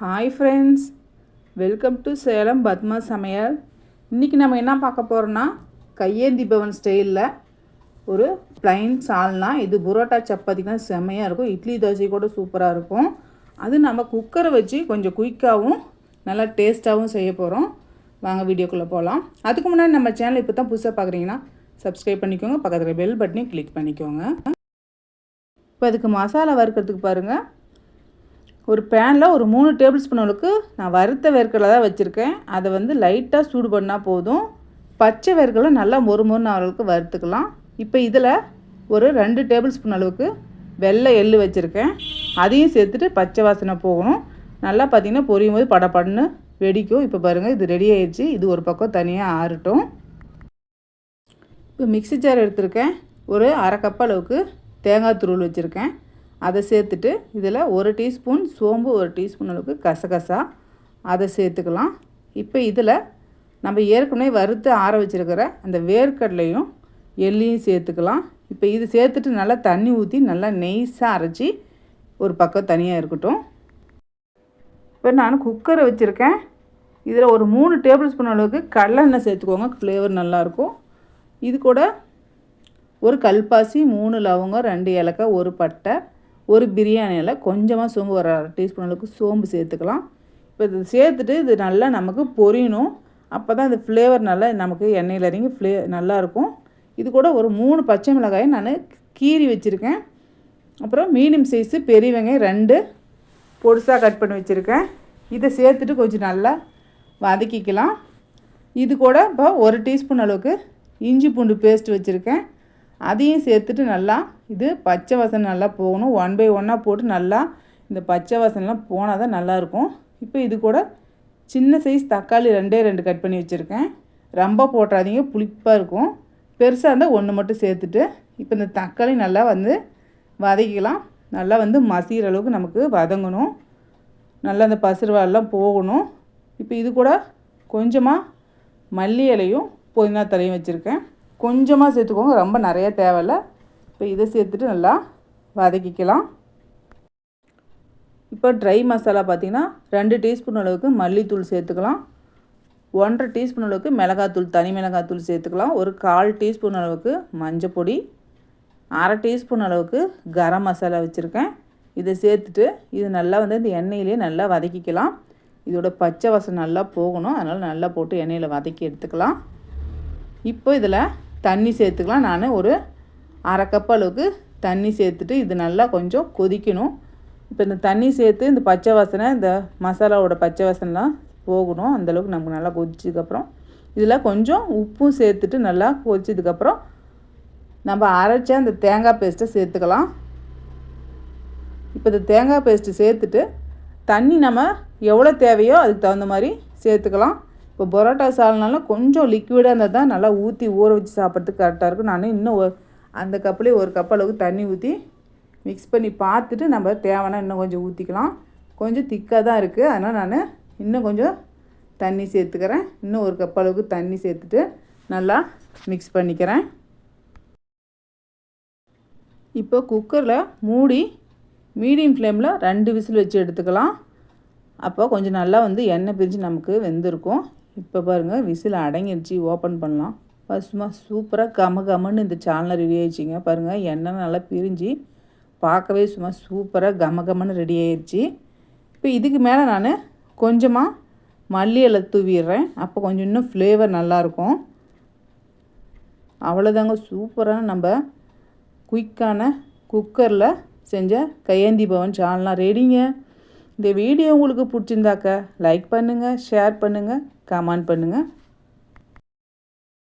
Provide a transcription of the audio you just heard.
Hi friends welcome to Salem Padma சமையல் இன்றைக்கி நம்ம என்ன பார்க்க போகிறோன்னா கையேந்தி பவன் ஸ்டைலில் ஒரு ப்ளைன் சால்னா இது புரோட்டா சப்பாத்திக்கெலாம் செம்மையாக இருக்கும். இட்லி தோசை கூட சூப்பராக இருக்கும். அது நம்ம குக்கரை வச்சு கொஞ்சம் குயிக்காகவும் நல்லா டேஸ்ட்டாகவும் செய்ய போகிறோம் வாங்க வீடியோக்குள்ளே போகலாம் அதுக்கு முன்னாடி நம்ம சேனல் இப்போ தான் புதுசாக பார்க்குறீங்கன்னா சப்ஸ்கிரைப் பண்ணிக்கோங்க. பக்கத்தில் பெல் பட்டனையும் கிளிக் பண்ணிக்கோங்க. இப்போ அதுக்கு மசாலா வறுக்கிறதுக்கு பாருங்கள் ஒரு பேனில் ஒரு மூணு டேபிள் ஸ்பூன் அளவுக்கு நான் வறுத்த வேர்க்கடலை தான் வச்சுருக்கேன். அதை வந்து லைட்டாக சூடு பண்ணால் போதும். பச்சை வேர்க்கடலை நல்லா மொறு மொறுன்னு அளவுக்கு வறுத்துக்கலாம். இப்போ இதில் ஒரு ரெண்டு டேபிள் ஸ்பூன் அளவுக்கு வெள்ளை எள்ளு வச்சுருக்கேன். அதையும் சேர்த்துட்டு பச்சை வாசனை போகணும். நல்லா பார்த்திங்கன்னா பொரியும் போது படப்படன்னு வெடிக்கும். இப்போ பாருங்கள் இது ரெடி ஆயிடுச்சு. இது ஒரு பக்கம் தனியாக ஆறட்டும். இப்போ மிக்ஸி ஜார் எடுத்திருக்கேன். ஒரு அரை கப் அளவுக்கு தேங்காய் துருள் வச்சுருக்கேன். அதை சேர்த்துட்டு இதில் ஒரு டீஸ்பூன் சோம்பு ஒரு டீஸ்பூன் அளவுக்கு கசகசா. அதை சேர்த்துக்கலாம். இப்போ இதில் நம்ம ஏற்கனவே வறுத்து ஆற வச்சுருக்கிற அந்த வேர்க்கடலையும் எள்ளியும் சேர்த்துக்கலாம். இப்போ இது சேர்த்துட்டு நல்லா தண்ணி ஊற்றி நல்லா நெய்ஸாக அரைச்சி ஒரு பக்கம் தனியாக இருக்கட்டும். இப்போ நான் குக்கரை வச்சுருக்கேன். இதில் ஒரு மூணு டேபிள் ஸ்பூன் அளவுக்கு கடலெண்ணெய் சேர்த்துக்கோங்க. ஃப்ளேவர் நல்லாயிருக்கும். இது கூட ஒரு கல்பாசி மூணு லவங்கம் ரெண்டு ஏலக்காய் ஒரு பட்டை ஒரு பிரியாணியில் கொஞ்சமாக சோம்பு ஒரு அரை டீஸ்பூன் அளவுக்கு சோம்பு சேர்த்துக்கலாம். இப்போ இது சேர்த்துட்டு இது நல்லா நமக்கு பொரியணும். அப்போ தான் இந்த ஃப்ளேவர் நல்லா நமக்கு எண்ணெயில் இறங்கி ஃப்ளே நல்லாயிருக்கும் இது கூட ஒரு மூணு பச்சை மிளகாயை நான் கீறி வச்சுருக்கேன். அப்புறம் மீடியம் சைஸு பெரிய வெங்காயம் ரெண்டு பொடுசாக கட் பண்ணி வச்சுருக்கேன். இதை சேர்த்துட்டு கொஞ்சம் நல்லா வதக்கிக்கலாம். இது கூட இப்போ ஒரு டீஸ்பூன் அளவுக்கு இஞ்சி பூண்டு பேஸ்ட் வச்சுருக்கேன். அதையும் சேர்த்துட்டு நல்லா இது பச்சை வாசனை நல்லா போகணும். ஒன் பை ஒன்னாக போட்டு நல்லா இந்த பச்சை வாசனைலாம் போனால் தான் நல்லாயிருக்கும். இப்போ இது கூட சின்ன சைஸ் தக்காளி ரெண்டே ரெண்டு கட் பண்ணி வச்சுருக்கேன். ரொம்ப போட்டுறாதீங்க புளிப்பாக இருக்கும். பெருசாக இருந்தால் ஒன்று மட்டும் சேர்த்துட்டு இப்போ இந்த தக்காளி நல்லா வந்து வதக்கிக்கலாம். நல்லா வந்து மசிகிற அளவுக்கு நமக்கு வதங்கணும். நல்லா அந்த பசுறுவாலாம் போகணும். இப்போ இது கூட கொஞ்சமாக மல்லி இலையும் புதினா தலையும் வச்சுருக்கேன். கொஞ்சமாக சேர்த்துக்கோங்க. ரொம்ப நிறைய தேவையில்ல. இப்போ இதை சேர்த்துட்டு நல்லா வதக்கிக்கலாம். இப்போ ட்ரை மசாலா பார்த்திங்கன்னா ரெண்டு டீஸ்பூன் அளவுக்கு மல்லித்தூள் சேர்த்துக்கலாம். ஒன்றரை டீஸ்பூன் அளவுக்கு மிளகாத்தூள் தனி மிளகாத்தூள் சேர்த்துக்கலாம். ஒரு கால் டீஸ்பூன் அளவுக்கு மஞ்சள் பொடி. அரை டீஸ்பூன் அளவுக்கு கரம் மசாலா வச்சுருக்கேன். இதை சேர்த்துட்டு இது நல்லா வந்து இந்த எண்ணெயிலே நல்லா வதக்கிக்கலாம். இதோட பச்சை வாசம் நல்லா போகணும். அதனால் நல்லா போட்டு எண்ணெயில் வதக்கி எடுத்துக்கலாம். இப்போ இதில் தண்ணி சேர்த்துக்கலாம். நான் ஒரு அரை கப் அளவுக்கு தண்ணி சேர்த்துட்டு இது நல்லா கொஞ்சம் கொதிக்கணும். இப்போ இந்த தண்ணி சேர்த்து இந்த பச்சை வாசனை இந்த மசாலாவோட பச்சை வாசனைலாம் போகணும். அந்தளவுக்கு நமக்கு நல்லா கொதிச்சதுக்கப்புறம் இதில் கொஞ்சம் உப்பும் சேர்த்துட்டு நல்லா கொதிச்சதுக்கப்புறம் நம்ம அரைச்ச அந்த தேங்காய் பேஸ்ட்டை சேர்த்துக்கலாம். இப்போ இந்த தேங்காய் பேஸ்ட்டு சேர்த்துட்டு தண்ணி நம்ம எவ்வளோ தேவையோ அதுக்கு தகுந்த மாதிரி சேர்த்துக்கலாம். இப்போ பரோட்டா சால்னாலும் கொஞ்சம் லிக்விடாக இருந்தால் தான் நல்லா ஊற்றி ஊற வச்சு சாப்பிட்றதுக்கு கரெக்டாக இருக்கும். நான் இன்னும் அந்த கப்புலேயே ஒரு கப் அளவுக்கு தண்ணி ஊற்றி மிக்ஸ் பண்ணி பார்த்துட்டு நம்ம தேவைன்னா இன்னும் கொஞ்சம் ஊற்றிக்கலாம் கொஞ்சம் திக்காக தான் இருக்குது அதனால் நான் இன்னும் கொஞ்சம் தண்ணி சேர்த்துக்கிறேன். இன்னும் ஒரு கப் அளவுக்கு தண்ணி சேர்த்துட்டு நல்லா மிக்ஸ் பண்ணிக்கிறேன். இப்போ குக்கரில் மூடி மீடியம் ஃப்ளேமில் ரெண்டு விசில் வச்சு எடுத்துக்கலாம். அப்போ கொஞ்சம் நல்லா வந்து எண்ணெய் பிரிஞ்சு நமக்கு வெந்திருக்கும். இப்போ பாருங்கள் விசில் அடங்கிடுச்சு ஓப்பன் பண்ணலாம். சும்மா சூப்பராக கம கமன்னு இந்த சால்னா ரெடி ஆயிடுச்சிங்க. பாருங்கள் எண்ணெய் நல்லா பிரிஞ்சு பார்க்கவே சும்மா சூப்பராக கம கமன்னு ரெடி ஆயிடுச்சு இப்போ இதுக்கு மேலே நான் கொஞ்சமாக மல்லி இலை தூவிடுறேன். அப்போ கொஞ்சம் இன்னும் ஃப்ளேவர் நல்லாயிருக்கும். அவ்வளோதாங்க சூப்பராக நம்ம குயிக்கான குக்கரில் செஞ்ச கையேந்தி பவன் சால்னா ரெடிங்க இந்த வீடியோ உங்களுக்கு பிடிச்சிருந்தாக்க லைக் பண்ணுங்கள் ஷேர் பண்ணுங்கள் கமெண்ட் பண்ணுங்கள்